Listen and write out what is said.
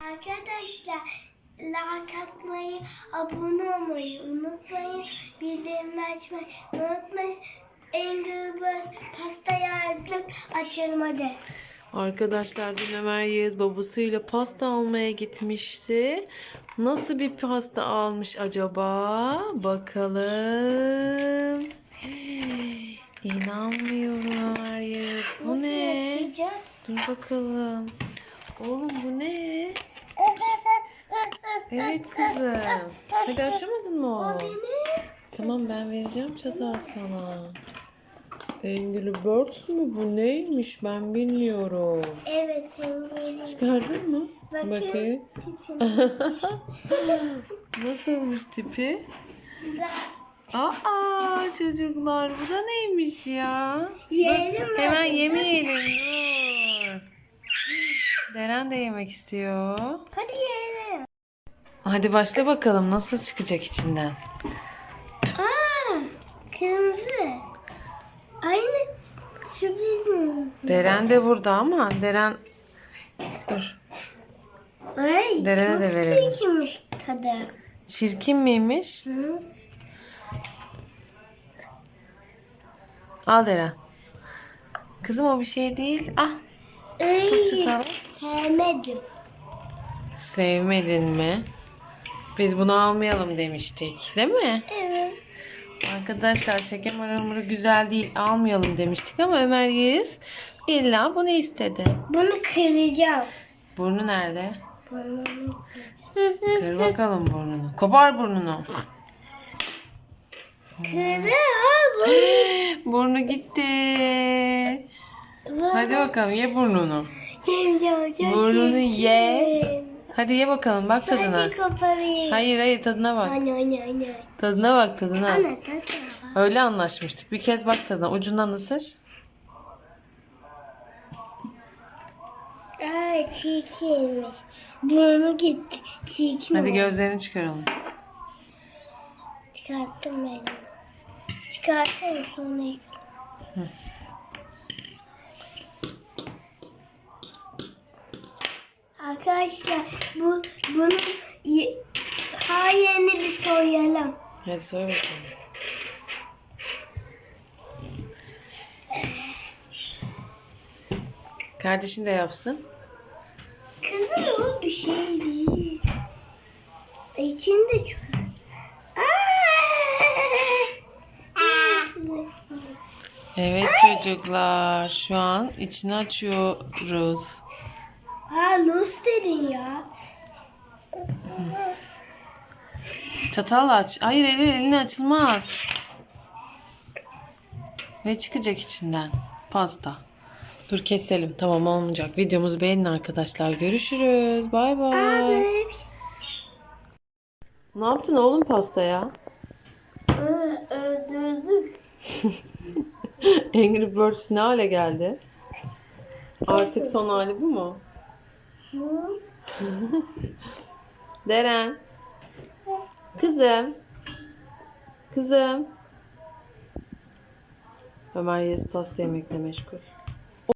Arkadaşlar like atmayı, abone olmayı unutmayın. Bildirimleri açmayı unutmayın. Angry Birds pastayı artık açalım hadi. Arkadaşlar dün Ömer Yağız babasıyla pasta almaya gitmişti. Nasıl bir pasta almış acaba? Bakalım. İnanmıyorum Ömer Yağız. Bu ne? Açacağız. Dur bakalım. Oğlum bu ne? Evet kızım. Hadi açamadın mı o? Tamam ben vereceğim çatal sana. Angry Birds mu bu neymiş ben bilmiyorum. Evet Angry Çıkardın mı? Bakın. Bakayım. Tipim. Nasılmış tipi? Güzel. Aa çocuklar bu da neymiş ya? Yiyelim mi? Hemen yemeyelim. Deren de yemek istiyor. Hadi yiyelim. Hadi başla bakalım nasıl çıkacak içinden. Aa, kırmızı. Aynı sürpriz mi? Deren de burada ama Deren dur. Ay, Derene çok de verelim. çirkinmiş tadı. Çirkin miymiş? Hı? Al Deren. Kızım o bir şey değil. Ah Ay, tut çatalı. Sevmedim. Sevmedin mi? Biz bunu almayalım demiştik. Değil mi? Evet. Arkadaşlar şeker hamuru güzel değil almayalım demiştik ama Ömer Yiğiz illa bunu istedi. Bunu kıracağım. Burnu nerede? Bunu Kır bakalım burnunu. Kopar burnunu. kırı. Burnu gitti. Hadi bakalım ye burnunu. Çok Burnunu ye. Hadi ye bakalım bak tadına. Koparayım. Hayır hayır tadına bak. Anne anne anne. Tadına bak tadına. Anne. Öyle anlaşmıştık. Bir kez bak tadına. Ucundan ısır. Ay çirkinmiş. Burnu gitti. Çirkin Hadi oldu. gözlerini çıkaralım. Çıkarttım ben. Çıkarttım sonra yıkarım. Arkadaşlar bu bunu ye, her yerini bir soyalım. Hadi söyle bakalım. Kardeşin de yapsın. Kızım o bir şey değil. İçinde çok. Evet çocuklar şu an içini açıyoruz. Ha dedin ya. Çatal aç. Hayır elin eline açılmaz. Ne çıkacak içinden? Pasta. Dur keselim. Tamam olmayacak. Videomuzu beğenin arkadaşlar. Görüşürüz. Bay bay. şey. Ne yaptın oğlum pastaya? Aa, Öldürdük. Angry Birds ne hale geldi? Artık son hali bu mu? Deren. Kızım. Kızım. Ömer Yez pasta yemekle meşgul.